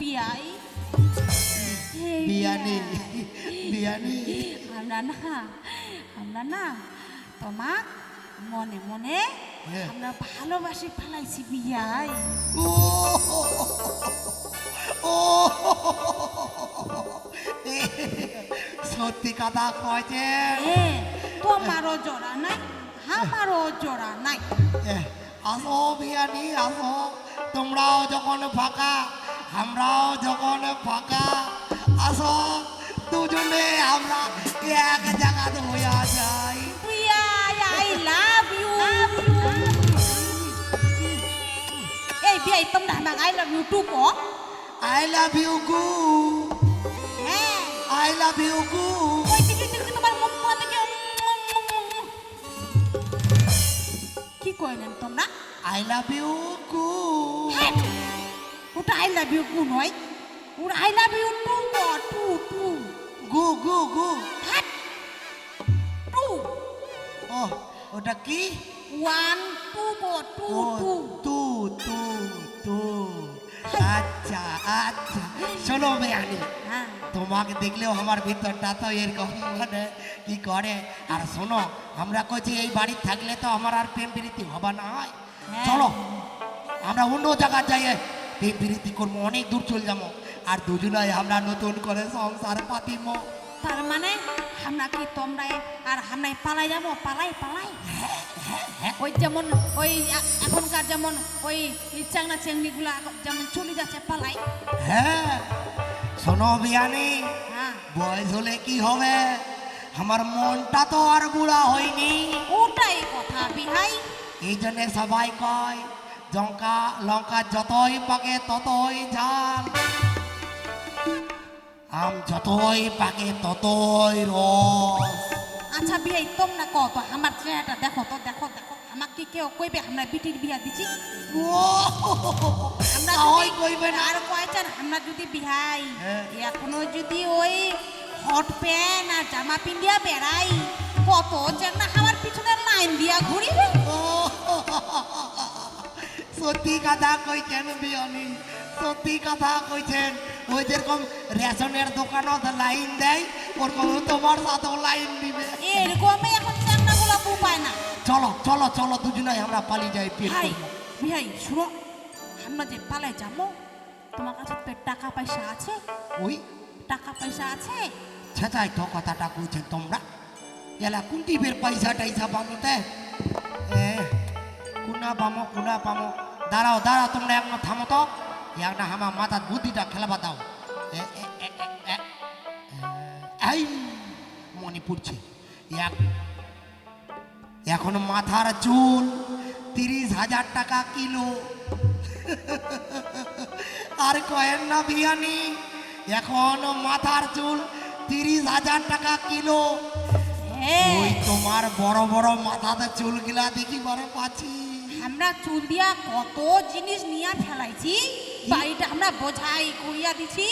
বিয়াই? বিয়ানি। বিয়ানি। আমরা না আমরা না তোমাক মনে মনে হ্যাঁ। আমরা ভালোবাসি ফেলাইছি বিয়াই। ও। ও। সত্যি কথা কয়েছে তোমারও জোড়া নাই আমারও জোড়া নাই। আসো বিয়ানি আসো। তোমরাও যখন ফাঁকা আমরাও যখন ফাঁকা আসো দুজনে আমরা এক জায়গাতে হইয়া যাই? ইউ এই বিয়াই তোমরা আই লাভ ইউ টু কো আই লাভ ইউ গু হ্যাঁ। আই লাভ ইউ গু তোমার মুখ কি কইলেন তোমরা? আই লাভ ইউ গু হ্যাঁ, ওটা আই লাভ ইউ কু নয়? ওটা I love you too too. Too গু গু। গু টু। ও ওটা কি? One two two two. Two two তু আচ্ছা আচ্ছা। শোনো বেয়ানি হ্যাঁ। তোমাকে দেখলেও আমার ভিতরটা তো এরকম মানে কি করে? আর শোনো আমরা কইছি এই বাড়ি থাকলে তো আমার আর প্রেম প্রীতি হবা না। হয় হ্যাঁ। চলো আমরা অন্য জায়গায় যাই। প্রেম প্রীতি করব অনেক দূর চলে যাব। আর দুজনাই আমরা নতুন করে সংসার পাতিব। তার মানে আমরা কি তোমরা আর আমরা পালাই যাব? পালাই পালাই? ওই যেমন ওই এখনকার যেমন ওই চাংনা চেংড়িগুলা যেমন চলে যাচ্ছে পালাই। হ্যাঁ শোনো বিয়ানি হ্যাঁ। বয়স হলে কি হবে? আমার মনটা তো আর বুড়া হয়নি। ওটাই কথা বিহাই। এই জন্যে সবাই কয় লঙ্কা লঙ্কা যতই পাকে ততই ঝাল আম যতই পাকে ততই রস। আচ্ছা বিয়াই তোমরা কত আমার চেহারাটা দেখো তো দেখো দেখো। আমাকে কেউ কইবে আমরা বিটির বিয়া দিছি? ও আমরা তাহলে যদি- কইবেন আর কয়েছেন আমরা যদি বিহাই হ্যাঁ। এখনও যদি ওই হট প্যান্ট আর জামা পিন্দিয়া বেড়াই কত চেংনা আমার পিছনে লাইন দিয়া ঘুরিবে? সত্যি কথা কইছেন বিয়নি সত্যি কথা কইছেন ওই যেরকম রেশনের দোকানত লাইন দেয় ওরকম তোমার সাথেও লাইন দিবে। এরকমই এখন চেংনাগুলো পায় না। চলো চলো চলো দুজনাই আমরা পালিয়ে যাই পেট ভাই। ভাই শুনো আমরা যে পালাই যাব তোমার কাছে তো টাকা পয়সা আছে। ওই? টাকা পয়সা আছে? ছেঁচাই তো কথাটা কইছেন তোমরা। এলা কুন্টি বের পয়সা টাইসা পামোতে এ কুনা পামো কুনা পামো দাঁড়াও দাঁড়াও তোমরা এখন থামো তো। একটা আমার মাথার বুদ্ধিটা খেলাবা দাও। এই মনে পড়ছে। এক এখন মাথার চুল তিরিশ হাজার টাকা কিলো। আর কয়েন না বিয়ানি এখন মাথার চুল তিরিশ হাজার টাকা কিলো। ওই তোমার বড় বড় মাথাতে চুলগুলা দেখি বড় পাচ্ছি। আমরা চুল দিয়া কত জিনিস নিয়ে ফেলাইছি বাড়িটা আমরা বোঝাই করিয়া দিছি।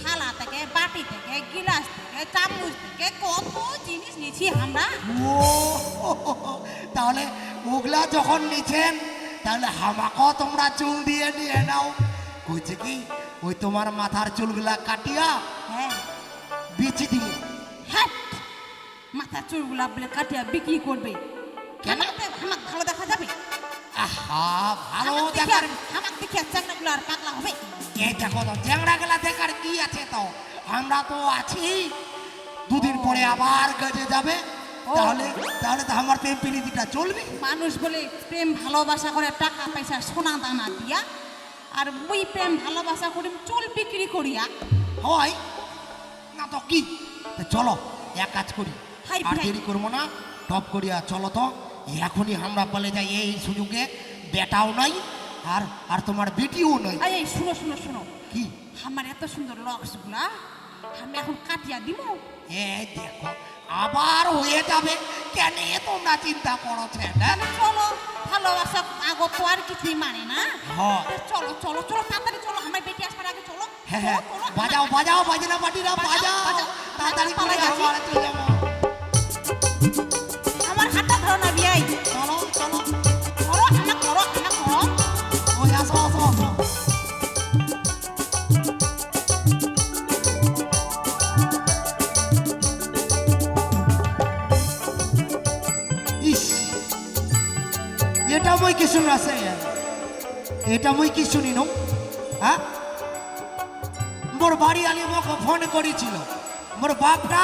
থালা থেকে বাটি থেকে গিলাস থেকে চামচ থেকে কত জিনিস নিছি আমরা। ও তাহলে ওগুলা যখন নিছেন তাহলে হামাকেও তোমরা চুল দিয়ে নিয়ে নাও। কইছে কি ওই তোমার মাথার চুলগুলা কাটিয়া হ্যাঁ। বেচে দিব। হ্যাট মাথার চুলগুলা বলে কাটিয়া বিক্রি করবে। কেন? আমাকে ভালো দেখা যাবে? আহা ভালো আমাকে দেখার আর- দেখে চাকনাগুলো আর পাগলা হবে এই দেখো তো চ্যাংড়া গেলা দেখার কি আছে তো? আমরা তো আছি। দুদিন পরে আবার গজে যাবে। তাহলে তাহলে তো আমার প্রেম প্রীতিটা চলবে। মানুষ বলে প্রেম ভালোবাসা করে টাকা পয়সা সোনা দানা দিয়া। আর ওই প্রেম ভালোবাসা করে চুল বিক্রি করিয়া হয়। না তো কি? চলো এক কাজ করি। আর ভাই। দেরি করব না। টপ করিয়া চলো তো। এখনই আমরা বলে যাই এই সুযোগে বেটাও নাই আর আর তোমার বেটিও নাই। এই শুনো শুনো শুনো। কি? আমার এত সুন্দর লক্সগুলা আমি এখন কাটিয়া দিব এ দেখো আবার হয়ে যাবে। কেন তোমরা চিন্তা করছ না আমি চলো ভালোবাসা আগত তো আর কিছুই মানে না। চলো চলো চলো তাড়াতাড়ি চলো আমার বেটি আসবার আগে চলো। হ্যাঁ হ্যাঁ। বাজাও বাজাও বাজনা পাটিরা বাজাও। তাড়াতাড়ি চলে যাব। এটা মই কি শুনি নো হ্যাঁ মোর বাড়ি আলি মোক ফোন করেছিল। মোর বাপটা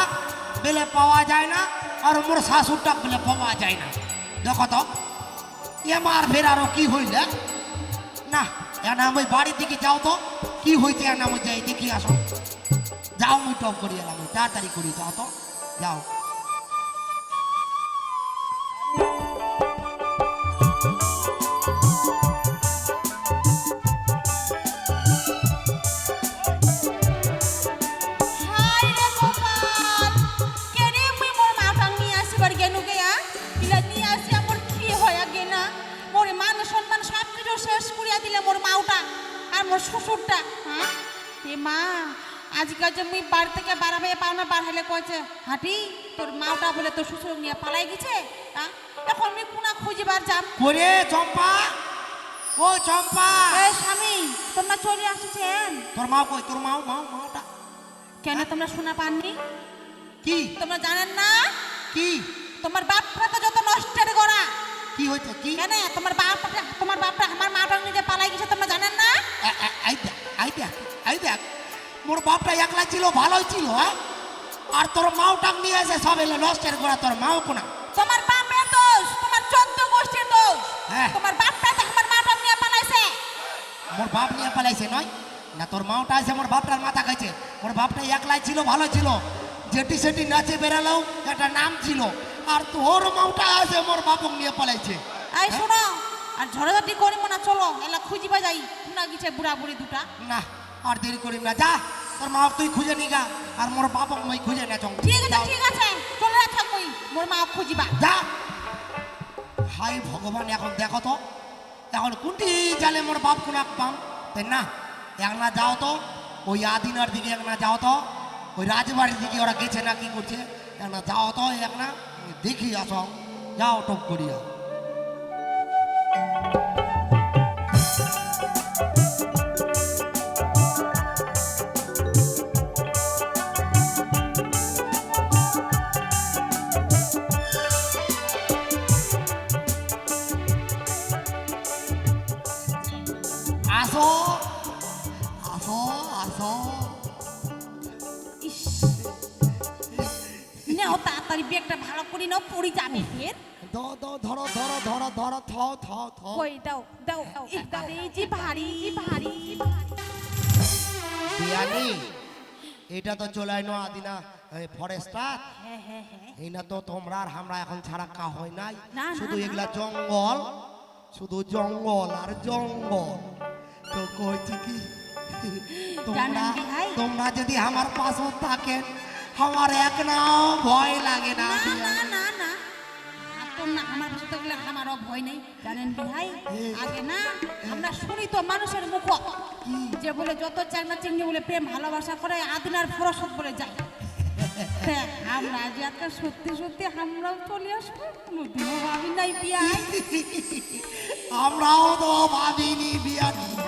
বেলে পাওয়া যায় না আর মোর শাশুড়টা বেলে পাওয়া যায় না। দেখো তো এমার ফের আরও কি হইলে? না, এনা আমি বাড়ির দিকে যাও তো। কি হইছে এনা আমি যাই দেখি আসো। যাও, মুই টপ করি এলাম। তাড়াতাড়ি করি, যাও তো। যাও। আজকাল যে মুই বাড়ি থেকে বাড়াবে পাও না বার হলে কয়েছে হাঁটি তোর মাওটা বলে তোর শ্বশুর নিয়ে পালাই গেছে হ্যাঁ এখন মুই কোনা খুঁজিবার যাম। করে চম্পা ও চম্পা। এ স্বামী তোমরা চলে আসছেন তোর মা কই? তোর মাও মাও মাওটা। কেন তোমরা শোনা পাননি? কি? তোমরা জানেন না? কি? তোমার বাপটা তো যত নষ্টের গড়া। কি হয়েছে? কি? কেন? তোমার বাপটা তোমার বাপটা আমার মাটা নিজে পালাই গেছে তোমরা জানেন না? এই দেখ এই দেখ দেখ। মোর বাপটা একলা ছিল ভালোই ছিল হ্যাঁ? আর তোর মাও টাক নিয়ে এসে সব এলো নষ্টের গোড়া তোর মাও কোনা তোমার বাপের দোষ তোমার চোদ্দ গোষ্ঠীর দোষ। হ্যাঁ। তোমার বাপটা আমার মাটা নিয়ে পালাইছে। মোর বাপ নিয়ে পালাইছে নয় না তোর মাওটা আছে মোর বাপটার মাথা খাইছে। মোর বাপটা একলাই ছিল ভালো ছিল। যেটি সেটি নাচে বেরালেও একটা নাম ছিল। আর তোর মাওটা আছে মোর বাপক নিয়ে পালাইছে। এই শোনো আর ঝড়ঝাটি করি মনে চলো এলা খুঁজিবা যাই না গেছে বুড়া বুড়ি দুটা। না। আর দেরি করিম না যা। তোর মা তুই খুঁজে নিগা আর মোর বাপক মই খুঁজে না চং ঠিক আছে ঠিক আছে চলে মুই মোর মা খুঁজিবা। যা। হাই ভগবান এখন দেখো তো এখন কোনটি জালে মোর বাপ কোনা পাম? তাই না? একনা যাও তো ওই আদিনার দিকে একনা যাও তো ওই রাজবাড়ির দিকে ওরা গেছে না কি করছে? একনা যাও তো একনা দেখি আসো। যাও টপ করিয়া। করে যাবে ফের দ দ ধরো ধরো ধরো ধরো থ থ থ। কই দাও দাও দাও এই যে ভারী ভারী বিয়ানি এটা তো চলে আইনো আদিনা ফরেস্টার। হ্যাঁ হ্যাঁ হ্যাঁ। এই না তো তোমরা আর আমরা এখন ছাড়া কা হয় নাই। শুধু। এগুলা জঙ্গল শুধু জঙ্গল আর জঙ্গল। তো কইছি কি তোমরা? তোমরা যদি আমার পাশে থাকেন আমার এক নাও ভয় লাগে না না না না না। আমার কাছে তো গেলে আমারও ভয় নেই জানেন ভাই? আগে না আমরা শুনি তো মানুষের মুখ যে বলে যত চাকনা চিংড়ি বলে প্রেম ভালোবাসা করে আদিনার ফরসত বলে যায়। দেখ, আমরা যে একটা সত্যি সত্যি আমরাও চলে আসব কোনোদিনও ভাবি নাই বিয়াই আমরাও তো ভাবিনি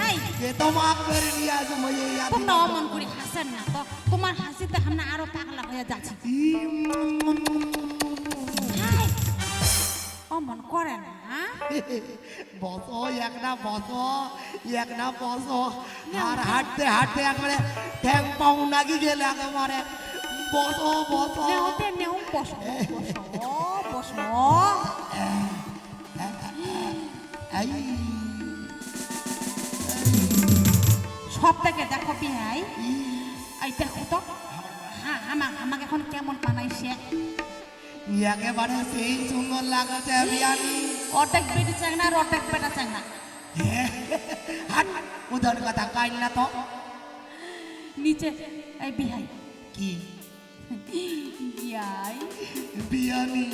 এই, যে তোমাকে মেরে নিয়ে আসব এই আদিনা। তোমরা অমন করে হাসেন না তো তোমার হাসিতে আমরা আরও পাগলা হয়ে যাচ্ছি। অমন করে না হ্যাঁ? বসো এক না বসো এক না বসো। আর হাঁটতে হাঁটতে একবারে ঠ্যাং পাউ নাকি গেলে একেবারে। বসো বসো নেওতে নেও বসো বসো বসো এই সব থেকে দেখো বিহাই এই দেখো তো হ্যাঁ আমার আমাকে এখন কেমন বানাইছে একেবারে সেই সুন্দর লাগাছে বিয়ানি অর্ধেক বেটি চাই না আর অর্ধেক বেটা চাই না হাট উদর কথা কাইন না তো নিচে এই বিহাই কি বিয়াই। বিয়ানি।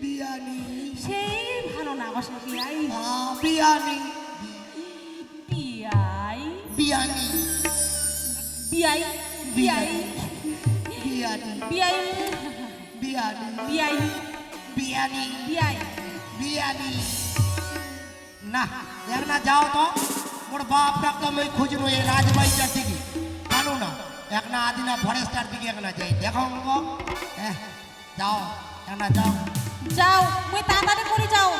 বিয়ানি। সেই ভালো না বসে বিয়াই। বিয়ানি। বিয়াই। বিয়ানি। বিয়াই বিয়াই। বিয়ানি। বিয়াই। বিয়ানি। বিয়াই। বিয়ানি। বিয়াই। বিয়ানি। না এক না যাও তো। মোর বাপ ডাকতো আমি খুঁজবো এই না এক না আদিনা ফরেস্টার দিকে এক না যাই। দেখো গো হ্যাঁ যাও এক না যাও। যাও মুই তাড়াতাড়ি করে যাও।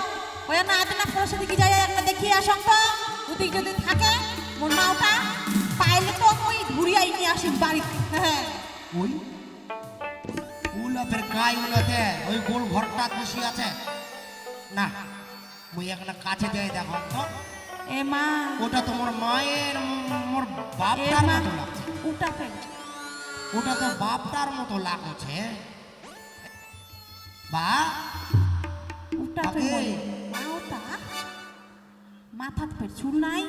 ওই না আদিনা ফরসের দিকে যাই একটা দেখিয়ে আসং তো। ওদিক যদি থাকে মোর মাওটা পাইলে তো ওই ঘুরিয়াই নিয়ে আসি বাড়িতে। হ্যাঁ। ওই? উলা ফের গাই উলাতে ওই গোল ঘরটা বসে আছে? না মুই একটা কাছে যাই দেখো তো। এ মা। ওটা তোমার মায়ের মোর বাপটার মতো লাগছে। ওটা তো বাপটার মতো লাগছে। বা? আগে। ফেল মাওটা মাথাত ফের চুল নাই?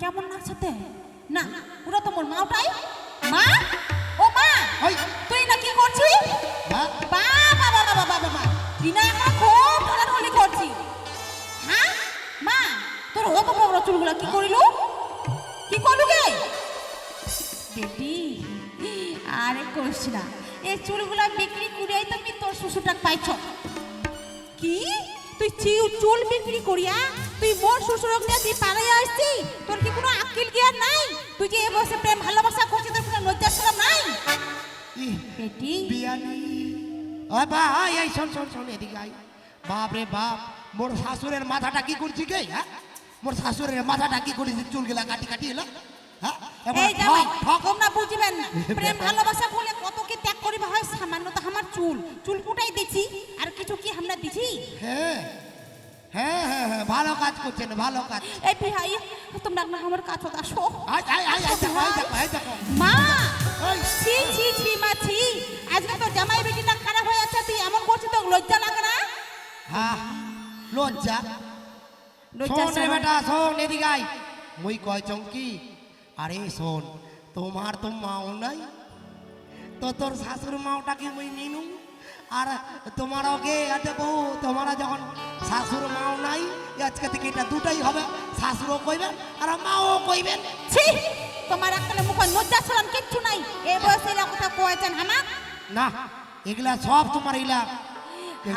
কেমন লাগছে তে? না ওটা তো মোর মাওটাই মা? ও মা তুই না কি করছিস? বা বাবা বাবা বাবা বাবা দিনা এখন খুব ঢলাঢলি করছি হ্যাঁ? মা তোর বড় চুলগুলা কি করিল? বেটি আরে করিস না। এই চুলগুলা বিক্রি করিয়াই তুমি তোর শ্বশুরটা পাইছ। কি? তুই চুল বিক্রি করিয়া তুই মোর শ্বশুরক নিয়ে তুই পালাই আসছি? তোর কি কোনো আকিল জ্ঞান নাই? তুই যে এ বসে প্রেম ভালোবাসা করছিস তোর কোনো লজ্জা শরম নাই? বেটি। বিয়ানি। ওই বা এই শোন শোন শোন এদিকে আয়। বাপ রে বাপ মোর শাশুড়ের মাথাটা কি করছি কে হ্যাঁ? মোর শাশুড়ের মাথাটা কি করেছি চুলগুলা কাটি কাটি এলো। এই জামাই তোমরা বুঝবেন না। প্রেম ভালোবাসা বলে কত কি ত্যাগ করিবা হয়? সামান্য তো আমার চুল। চুল ফুটাই দিছি আর কিছু কি আমরা দিছি? হ্যাঁ। হ্যাঁ হ্যাঁ হ্যাঁ ভালো কাজ করছেন ভালো কাজ। এই বিহাই তোমরা না আমার কাছে আসো। দেখো দেখো আয় দেখো। মা! ছি ছি ছি মা ছি। আজকে তো জামাই বেটিটা খারাপ হয়ে যাচ্ছে তুই এমন করছিস তো লজ্জা লাগে না? হ্যাঁ লজ্জা। লজ্জা শোন। বেটা শোন এদিকে মুই কয় চমকি আরে শোন তোমার তো মাও নাই। তো তোর শাশুড়ি মাওটাকে মুই নিনু। আর তোমার ওকে আছে বউ তোমারা যখন শাশুড় মাও নাই আজকে থেকে এটা দুটাই হবে। শাশুড়ও কইবেন আর মাও কইবেন ছি তোমার একটা মুখে লজ্জা শরম কিচ্ছু নাই। এই বয়সে এরা কথা কয়েছেন আমার না এগুলা সব তোমার এগুলা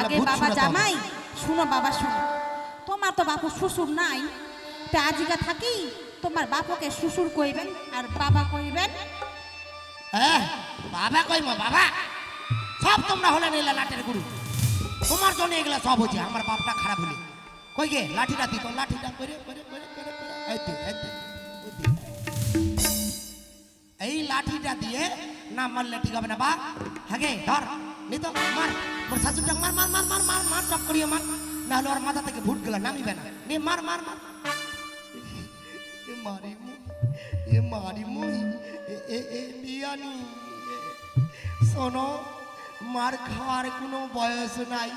আগে বাবা। জামাই শুনো বাবা শুনো। তোমার তো বাপু শ্বশুর নাই। তা আজিকা থাকি তোমার বাপকে শ্বশুর কইবেন আর বাবা কইবেন হ্যাঁ বাবা কইমো বাবা সব তোমরা হলে নিলে লাটের গুরু তোমার জন্য এগুলা সব হচ্ছে আমার বাপটা খারাপ হলে কই গে লাঠিটা দিত লাঠিটা করে করে করে করে এই এই। এই লাঠিটা দিয়ে না মারলে ঠিক হবে না বা হ্যাঁ গে, ধর নি তো মার মোর শাশুড়িটা মার মার মার মার মার মার চক করিয়ে মার না হলে ওর মাথা থেকে ভুট গেল নামিবে না নে মার মার মার এ মারি মুই এ মারি এ এ বিয়ানি শোনো, মার খাওয়ার কোনো বয়স নাই,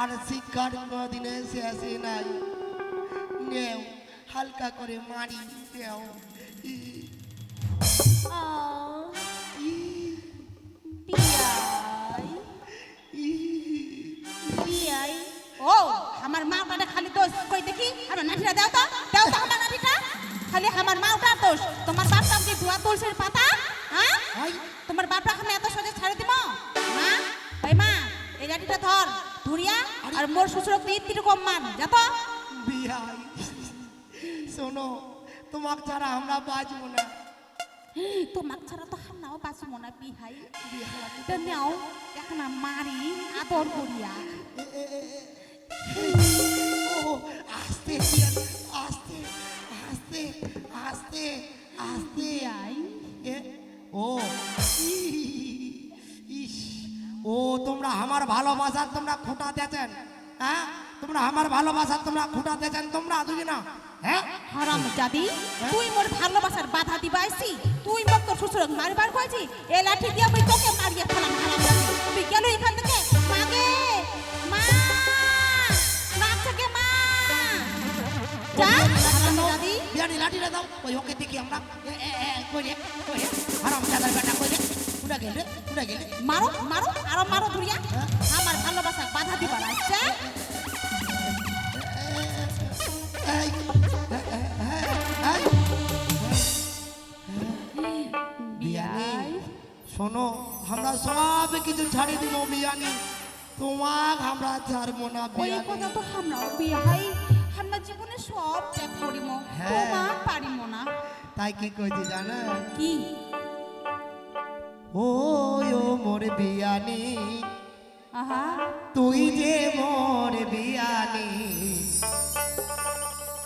আর শিক্ষার কোনো দিনে শেষে নাই। নেও, হালকা করে মারি, নেও। তোমাকে ছাড়া আমরা বাঁচবো না। তোমাক ছাড়া তো হামনাও বাঁচবো না বিহাই। তো নেও এখন মারি আদর করিয়া। আস্তে আস্তে আস্তে আস্তে আস্তে। আই ও ইস ও তোমরা আমার ভালোবাসার তোমরা খুঁটা দিয়েছেন। হ্যাঁ? তোমরা আমার ভালোবাসার তোমরা খুঁটা দিয়েছেন তোমরা দুই না হ্যাঁ? হারাম জাদি তুই মোর ভালোবাসার বাধা দিবা আইছি তুই মোক তোর শ্বশুরক মারবার কইছি এ লাঠি দিয়ে আমি তোকে মারিয়ে ফেলাম হারাম জাদি তুই গেল এখান থেকে? মাগে মা নাক থেকে মা। যা। হারাম জাদি বিয়ানি লাঠিটা দাও ওই ওকে দেখি আমরা। এ, এ, এ, কই রে কই রে হারাম চাদার বেটা কই রে উড়া গেলে উড়া গেলে? মারো মারো আরও মারো ধুরিয়া আমার ভালোবাসার বাধা দিবার আছে আমাকে কিছু ছাড়ি দিব বিয়ানি। তোমাক আমরা ছাড়বো না ওই কথা তো বিয়াই। আমরা জীবনে সব ত্যাগ হ্যাঁ। তোমার না। তাই কি কইছি জানা? কি? ও ও মোর বিয়ানি। আহা। তুই যে মোর বিয়ানি।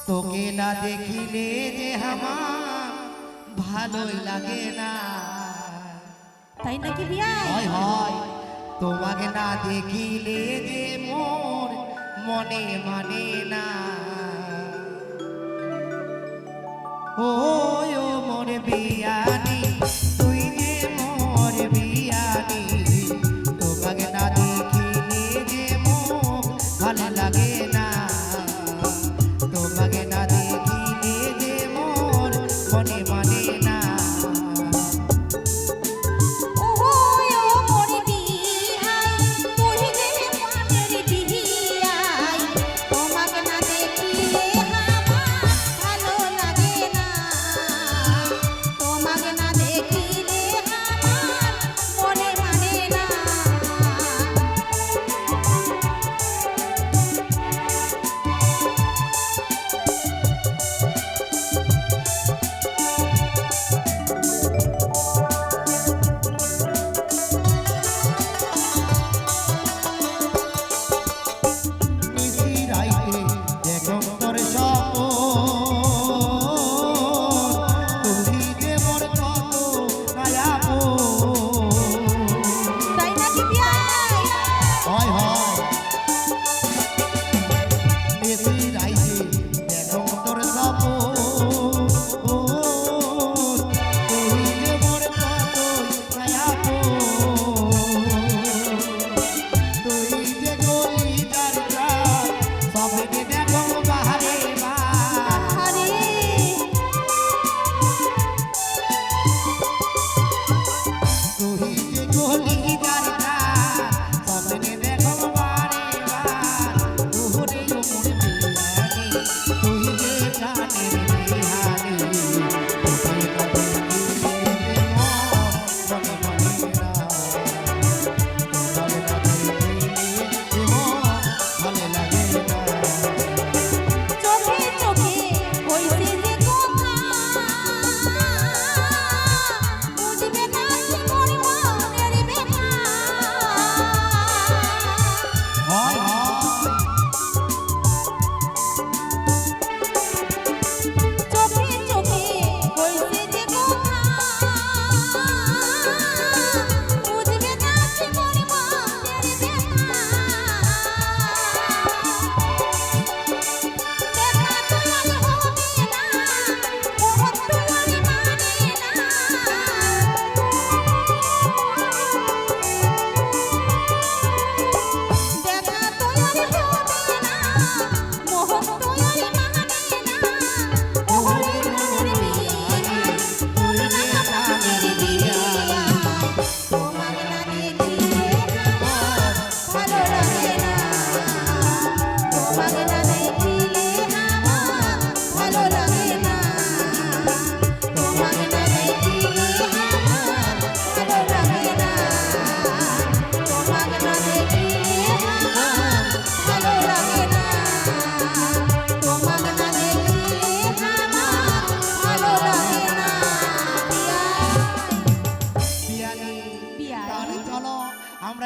তোকে না দেখিলে যে আমার ভালোই লাগে না। তাই নাকি হয় তোমাকে না দেখিলে যে মোর মনে মানে না। ও মনে বিয়ানি, তুই যে মোর বিয়ানি, তোমাকে না দেখিলে যে মোর ভালো লাগে না। তোমাকে না দেখিলে যে মোর মনে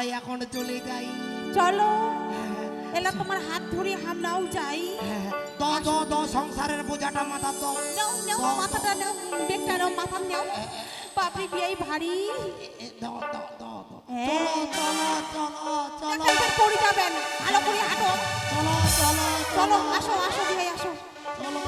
তাই এখন চলে যাই। চলো। হ্যাঁ। এলা তোমার হাত ধরে আমরাও যাই। দ দ দ সংসারের বোঝাটা মাথা তো নাও মাথাটা নাও ব্যাগটা নাও মাথা নাও। বাপরি বিয়াই ভারী। দ দ দ চলো চলো চলো চলো। পড়ে যাবেন। ভালো করে হাঁটো। চলো চলো। চলো আসো আসো বিয়াই আসো। চলো।